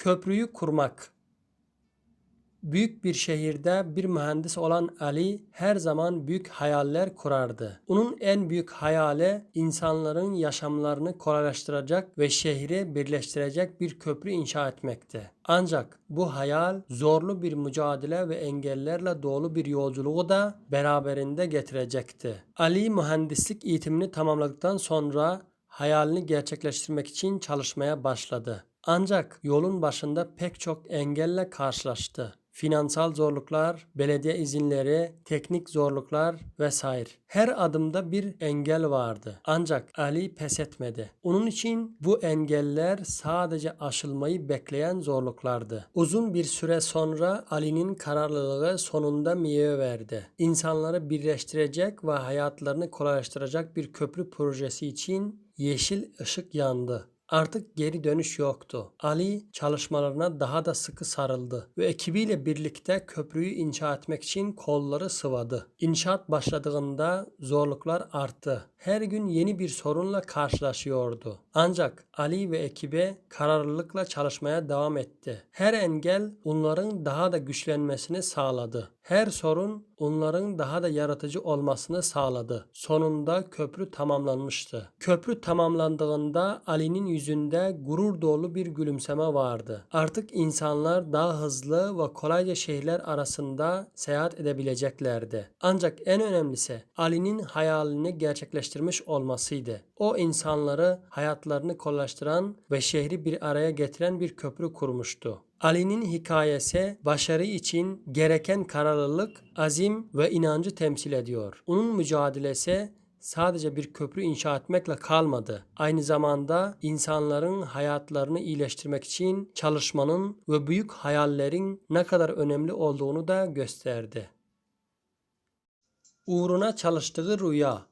Köprüyü kurmak. Büyük bir şehirde bir mühendis olan Ali her zaman büyük hayaller kurardı. Onun en büyük hayali insanların yaşamlarını kolaylaştıracak ve şehri birleştirecek bir köprü inşa etmekti. Ancak bu hayal zorlu bir mücadele ve engellerle dolu bir yolculuğu da beraberinde getirecekti. Ali mühendislik eğitimini tamamladıktan sonra hayalini gerçekleştirmek için çalışmaya başladı. Ancak yolun başında pek çok engelle karşılaştı. Finansal zorluklar, belediye izinleri, teknik zorluklar vesaire. Her adımda bir engel vardı. Ancak Ali pes etmedi. Onun için bu engeller sadece aşılmayı bekleyen zorluklardı. Uzun bir süre sonra Ali'nin kararlılığı sonunda meyve verdi. İnsanları birleştirecek ve hayatlarını kolaylaştıracak bir köprü projesi için yeşil ışık yandı. Artık geri dönüş yoktu. Ali çalışmalarına daha da sıkı sarıldı ve ekibiyle birlikte köprüyü inşa etmek için kolları sıvadı. İnşaat başladığında zorluklar arttı. Her gün yeni bir sorunla karşılaşıyordu. Ancak Ali ve ekibe kararlılıkla çalışmaya devam etti. Her engel onların daha da güçlenmesini sağladı. Her sorun onların daha da yaratıcı olmasını sağladı. Sonunda köprü tamamlanmıştı. Köprü tamamlandığında Ali'nin yüzünde gurur dolu bir gülümseme vardı. Artık insanlar daha hızlı ve kolayca şehirler arasında seyahat edebileceklerdi. Ancak en önemlisi Ali'nin hayalini gerçekleştirmiş olmasıydı. O insanları hayatlarını kolaylaştıran ve şehri bir araya getiren bir köprü kurmuştu. Ali'nin hikayesi başarı için gereken kararlılık, azim ve inancı temsil ediyor. Onun mücadelesi sadece bir köprü inşa etmekle kalmadı. Aynı zamanda insanların hayatlarını iyileştirmek için çalışmanın ve büyük hayallerin ne kadar önemli olduğunu da gösterdi. Uğruna çalıştığı rüya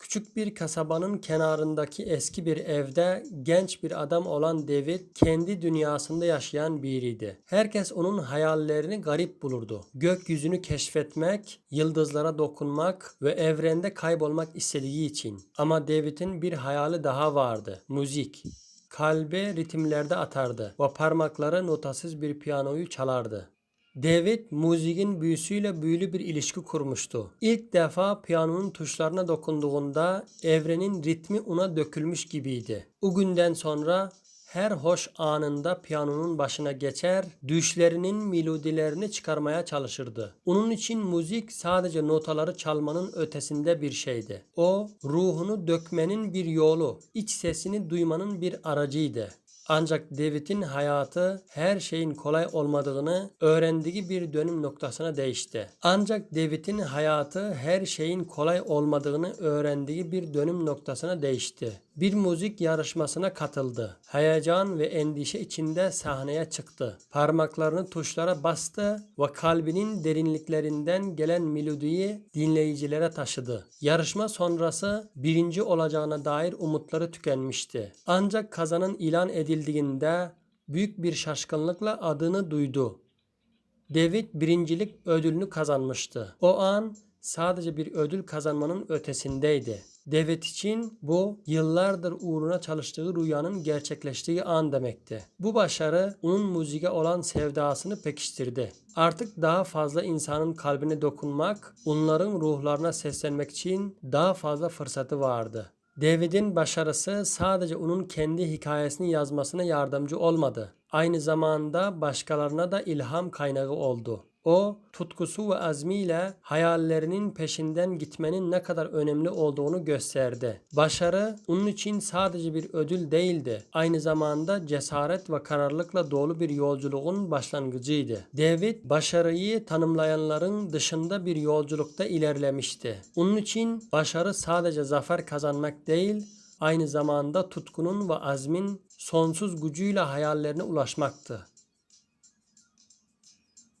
Küçük bir kasabanın kenarındaki eski bir evde genç bir adam olan David kendi dünyasında yaşayan biriydi. Herkes onun hayallerini garip bulurdu. Gökyüzünü keşfetmek, yıldızlara dokunmak ve evrende kaybolmak istediği için. Ama David'in bir hayali daha vardı. Müzik. Kalbe ritimlerde atardı ve parmakları notasız bir piyanoyu çalardı. David müziğin büyüsüyle büyülü bir ilişki kurmuştu. İlk defa piyanonun tuşlarına dokunduğunda evrenin ritmi ona dökülmüş gibiydi. O günden sonra her hoş anında piyanonun başına geçer, düşlerinin melodilerini çıkarmaya çalışırdı. Onun için müzik sadece notaları çalmanın ötesinde bir şeydi. O, ruhunu dökmenin bir yolu, iç sesini duymanın bir aracıydı. Ancak David'in hayatı her şeyin kolay olmadığını öğrendiği bir dönüm noktasına değişti. Ancak David'in hayatı her şeyin kolay olmadığını öğrendiği bir dönüm noktasına değişti bir müzik yarışmasına katıldı. Heyecan ve endişe içinde sahneye çıktı. Parmaklarını tuşlara bastı ve kalbinin derinliklerinden gelen melodiyi dinleyicilere taşıdı. Yarışma sonrası birinci olacağına dair umutları tükenmişti. Ancak kazanan ilan edildiğinde büyük bir şaşkınlıkla adını duydu. David birincilik ödülünü kazanmıştı. O an sadece bir ödül kazanmanın ötesindeydi. Devlet için bu yıllardır uğruna çalıştığı rüyanın gerçekleştiği an demekti. Bu başarı onun müziğe olan sevdasını pekiştirdi. Artık daha fazla insanın kalbine dokunmak, onların ruhlarına seslenmek için daha fazla fırsatı vardı. David'in başarısı sadece onun kendi hikayesini yazmasına yardımcı olmadı. Aynı zamanda başkalarına da ilham kaynağı oldu. O tutkusu ve azmiyle hayallerinin peşinden gitmenin ne kadar önemli olduğunu gösterdi. Başarı onun için sadece bir ödül değildi. Aynı zamanda cesaret ve kararlılıkla dolu bir yolculuğun başlangıcıydı. David başarıyı tanımlayanların dışında bir yolculukta ilerlemişti. Onun için başarı sadece zafer kazanmak değil, aynı zamanda tutkunun ve azmin sonsuz gücüyle hayallerine ulaşmaktı.